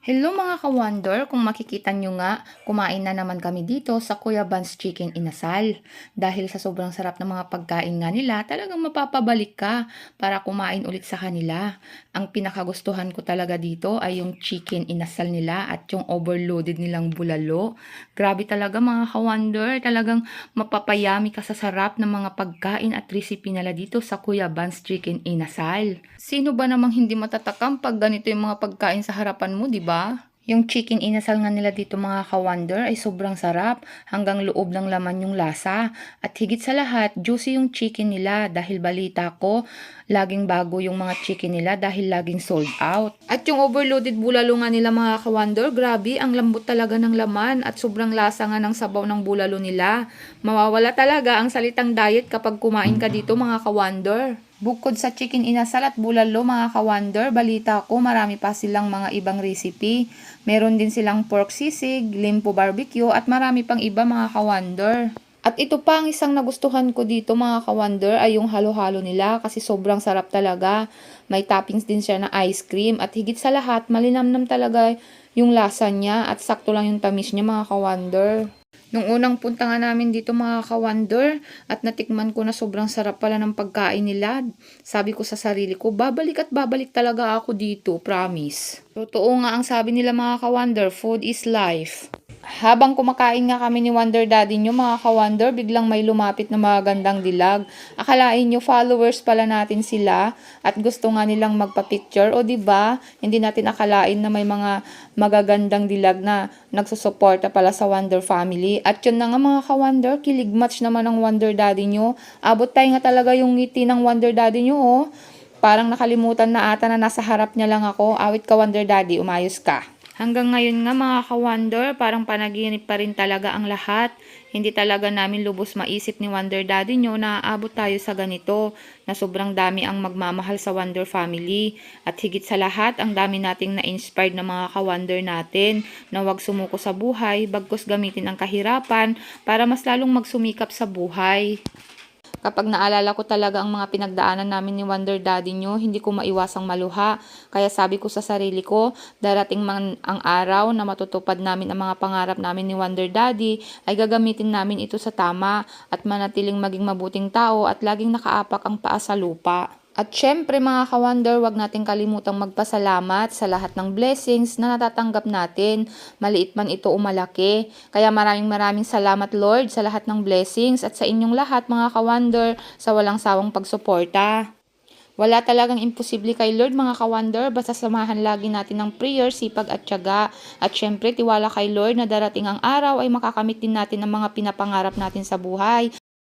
Hello mga ka-wonder, kung makikita nyo nga, kumain na naman kami dito sa Kuya Ban's Chicken Inasal. Dahil sa sobrang sarap ng mga pagkain nga nila, talagang mapapabalik ka para kumain ulit sa kanila. Ang pinakagustuhan ko talaga dito ay yung chicken inasal nila at yung overloaded nilang bulalo. Grabe talaga mga ka-wonder, talagang mapapayami ka sa sarap ng mga pagkain at recipe nila dito sa Kuya Ban's Chicken Inasal. Sino ba namang hindi matatakam pag ganito yung mga pagkain sa harapan mo, di ba? Yung chicken inasal nga nila dito mga ka-wonder ay sobrang sarap hanggang loob ng laman yung lasa. At higit sa lahat, juicy yung chicken nila dahil balita ko, laging bago yung mga chicken nila dahil laging sold out. At yung overloaded bulalo nga nila mga ka-wonder, grabe, ang lambot talaga ng laman at sobrang lasa nga ng sabaw ng bulalo nila. Mawawala talaga ang salitang diet kapag kumain ka dito mga ka-wonder. Bukod sa chicken inasal at bulalo mga ka-wonder, balita ko marami pa silang mga ibang recipe. Meron din silang pork sisig, limpo barbecue at marami pang iba mga ka-wonder. At ito pa ang isang nagustuhan ko dito mga ka-wonder ay yung halo-halo nila kasi sobrang sarap talaga. May toppings din siya na ice cream at higit sa lahat malinamnam talaga yung lasa niya at sakto lang yung tamis niya mga ka-wonder. Nung unang punta nga namin dito mga ka-wonder at natikman ko na sobrang sarap pala ng pagkain nila. Sabi ko sa sarili ko, babalik at babalik talaga ako dito, promise. Totoo nga ang sabi nila mga ka-wonder, food is life. Habang kumakain nga kami ni Wonder Daddy nyo mga ka-wonder, biglang may lumapit na magandang dilag. Akalain nyo followers pala natin sila at gusto nga nilang magpa-picture. O ba diba, hindi natin akalain na may mga magagandang dilag na nagsusuporta pala sa Wonder Family. At yun na nga mga ka-wonder, kilig match naman ng Wonder Daddy nyo. Abot tayo nga talaga yung ngiti ng Wonder Daddy nyo oh. Parang nakalimutan na ata na nasa harap niya lang ako. Awit ka Wonder Daddy, umayos ka. Hanggang ngayon nga mga ka-wonder, parang panaginip pa rin talaga ang lahat. Hindi talaga namin lubos maisip ni Wonder Daddy nyo na aabot tayo sa ganito, na sobrang dami ang magmamahal sa Wonder Family. At higit sa lahat, ang dami nating na-inspired na mga ka-wonder natin na wag sumuko sa buhay, bagkus gamitin ang kahirapan para mas lalong magsumikap sa buhay. Kapag naalala ko talaga ang mga pinagdaanan namin ni Wonder Daddy nyo, hindi ko maiwasang maluha. Kaya sabi ko sa sarili ko, darating man ang araw na matutupad namin ang mga pangarap namin ni Wonder Daddy, ay gagamitin namin ito sa tama at manatiling maging mabuting tao at laging nakaapak ang paa sa lupa. At syempre mga ka-wonder, wag nating kalimutang magpasalamat sa lahat ng blessings na natatanggap natin, maliit man ito o malaki. Kaya maraming maraming salamat Lord sa lahat ng blessings at sa inyong lahat mga ka-wonder sa walang sawang pagsuporta. Wala talagang imposible kay Lord mga ka-wonder, basta samahan lagi natin ng prayer, sipag at tiyaga. At syempre, tiwala kay Lord na darating ang araw ay makakamit din natin ang mga pinapangarap natin sa buhay.